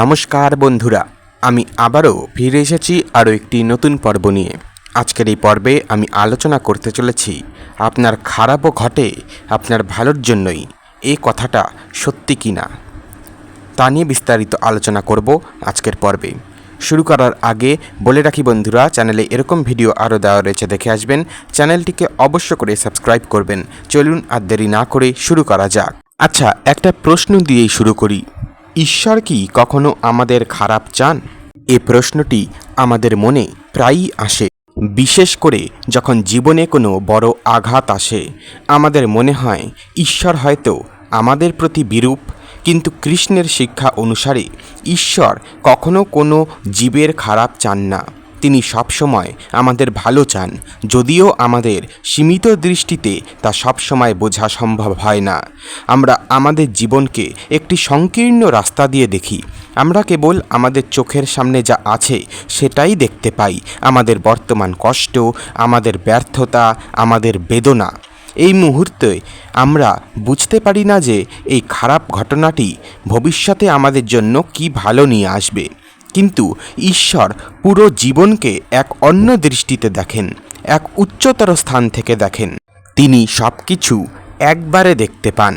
নমস্কার বন্ধুরা, আমি আবারও ফিরে এসেছি আরও একটি নতুন পর্ব নিয়ে। আজকের এই পর্বে আমি আলোচনা করতে চলেছি, আপনার খারাপও ঘটে, আপনার ভালোর জন্যই, এ কথাটা সত্যি কি না তা নিয়ে বিস্তারিত আলোচনা করব আজকের পর্বে। শুরু করার আগে বলে রাখি বন্ধুরা, চ্যানেলে এরকম ভিডিও আরও দেওয়া রয়েছে, দেখে আসবেন। চ্যানেলটিকে অবশ্য করে সাবস্ক্রাইব করবেন। চলুন আর দেরি না করে শুরু করা যাক। আচ্ছা একটা প্রশ্ন দিয়েই শুরু করি। ঈশ্বর কি কখনো আমাদের খারাপ চান? এ প্রশ্নটি আমাদের মনে প্রায়ই আসে। বিশেষ করে যখন জীবনে কোনো বড় আঘাত আসে, আমাদের মনে হয় ঈশ্বর হয়তো আমাদের প্রতি বিরূপ, কিন্তু কৃষ্ণের শিক্ষা অনুসারে ঈশ্বর কখনো কোনো জীবের খারাপ চান না। তিনি সবসময় আমাদের ভালো চান, যদিও আমাদের সীমিত দৃষ্টিতে তা সবসময় বোঝা সম্ভব হয় না। আমরা আমাদের জীবনকে একটি সংকীর্ণ রাস্তা দিয়ে দেখি। আমরা কেবল আমাদের চোখের সামনে যা আছে সেটাই দেখতে পাই। আমাদের বর্তমান কষ্ট, আমাদের ব্যর্থতা, আমাদের বেদনা। এই মুহূর্তে আমরা বুঝতে পারি না যে এই খারাপ ঘটনাটি ভবিষ্যতে আমাদের জন্য কি ভালো নিয়ে আসবে। কিন্তু ঈশ্বর পুরো জীবনকে এক অন্য দৃষ্টিতে দেখেন, এক উচ্চতর স্থান থেকে দেখেন। তিনি সব কিছু একবারে দেখতে পান।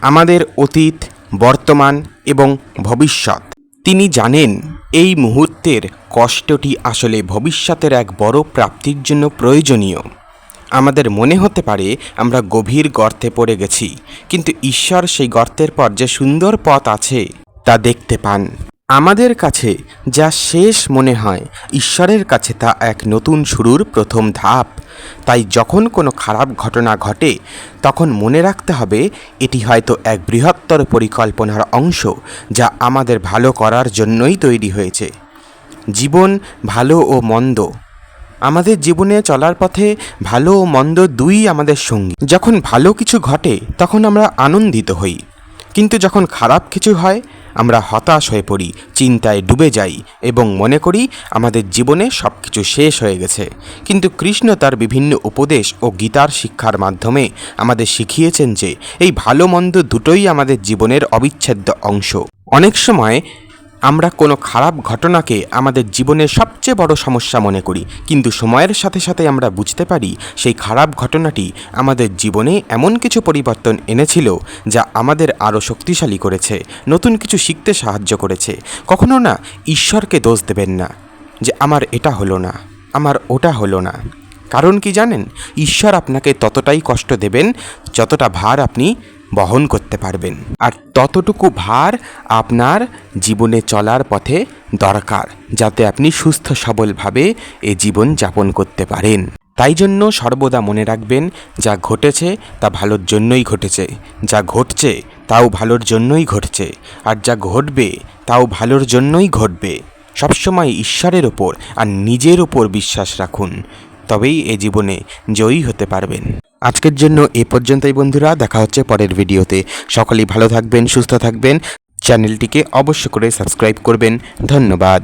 আমাদের অতীত, বর্তমান এবং ভবিষ্যৎ। তিনি জানেন এই মুহূর্তের কষ্টটি আসলে ভবিষ্যতের এক বড় প্রাপ্তির জন্য প্রয়োজনীয়। আমাদের মনে হতে পারে আমরা গভীর গর্তে পড়ে গেছি, কিন্তু ঈশ্বর সেই গর্তের পর যে সুন্দর পথ আছে, তা দেখতে পান। আমাদের কাছে যা শেষ মনে হয়, ঈশ্বরের কাছে তা এক নতুন শুরুর প্রথম ধাপ। তাই যখন কোনো খারাপ ঘটনা ঘটে, তখন মনে রাখতে হবে, এটি হয়তো এক বৃহত্তর পরিকল্পনার অংশ যা আমাদের ভালো করার জন্যই তৈরি হয়েছে। জীবন ভালো ও মন্দ। আমাদের জীবনে চলার পথে ভালো ও মন্দ দুই আমাদের সঙ্গী। যখন ভালো কিছু ঘটে, তখন আমরা আনন্দিত হই। কিন্তু যখন খারাপ কিছু হয়, আমরা হতাশ হয়ে পড়ি, চিন্তায় ডুবে যাই এবং মনে করি আমাদের জীবনে সব কিছু শেষ হয়ে গেছে। কিন্তু কৃষ্ণ তার বিভিন্ন উপদেশ ও গীতার শিক্ষার মাধ্যমে আমাদের শিখিয়েছেন যে, এই ভালো মন্দ দুটোই আমাদের জীবনের অবিচ্ছেদ্য অংশ। অনেক সময় আমরা কোনো খারাপ ঘটনাকে আমাদের জীবনের সবচেয়ে বড় সমস্যা মনে করি, কিন্তু সময়ের সাথে সাথে আমরা বুঝতে পারি সেই খারাপ ঘটনাটি আমাদের জীবনে এমন কিছু পরিবর্তন এনেছিল যা আমাদের আরও শক্তিশালী করেছে, নতুন কিছু শিখতে সাহায্য করেছে। কখনো না ঈশ্বরকে দোষ দেবেন না যে আমার এটা হলো না, আমার ওটা হলো না। কারণ কি জানেন? ঈশ্বর আপনাকে ততটাই কষ্ট দেবেন যতটা ভার আপনি বহন করতে পারবেন। আর ততটুকু ভার আপনার জীবনে চলার পথে দরকার, যাতে আপনি সুস্থ সবলভাবে এ জীবন যাপন করতে পারেন। তাই জন্য সর্বদা মনে রাখবেন, যা ঘটেছে তা ভালোর জন্যই ঘটেছে, যা ঘটছে তাও ভালোর জন্যই ঘটছে, আর যা ঘটবে তাও ভালোর জন্যই ঘটবে। সবসময় ঈশ্বরের ওপর আর নিজের ওপর বিশ্বাস রাখুন, তবেই এ জীবনে জয়ী হতে পারবেন। আজকের জন্য এ পর্যন্তই বন্ধুরা, দেখা হচ্ছে পরের ভিডিওতে। সকলেই ভালো থাকবেন, সুস্থ থাকবেন। চ্যানেলটিকে অবশ্য করে সাবস্ক্রাইব করবেন। ধন্যবাদ।